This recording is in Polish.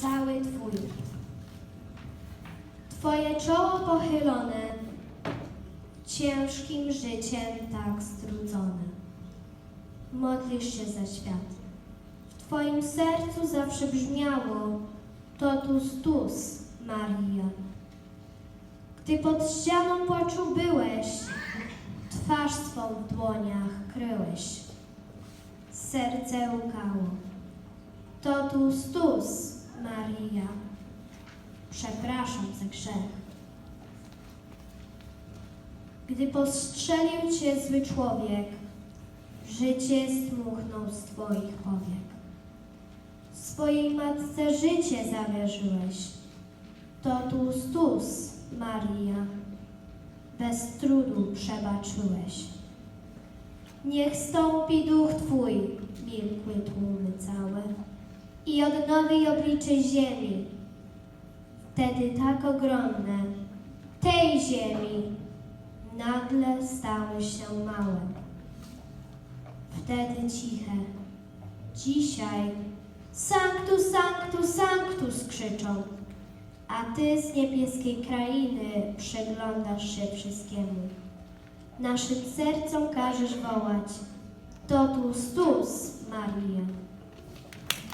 cały Twój. Twoje czoło pochylone, ciężkim życiem tak strudzone. Modlisz się za świat. W Twoim sercu zawsze brzmiało Totus tus, Maria. Gdy pod ścianą płaczu byłeś, twarz swą w dłoniach kryłeś. Serce łkało. Totus tus. Przepraszam za grzech. Gdy postrzelił cię zły człowiek, życie zdmuchnął z twoich powiek. Swojej matce życie zawierzyłeś. Totus tus, Maria. Bez trudu przebaczyłeś. Niech stąpi duch Twój, milkły tłumy całe, i odnowi oblicze ziemi. Wtedy tak ogromne, tej ziemi, nagle stały się małe. Wtedy ciche, dzisiaj Sanctus, Sanctus, Sanctus krzyczą, a Ty z niebieskiej krainy przyglądasz się wszystkiemu. Naszym sercom każesz wołać Totus tus, Maria.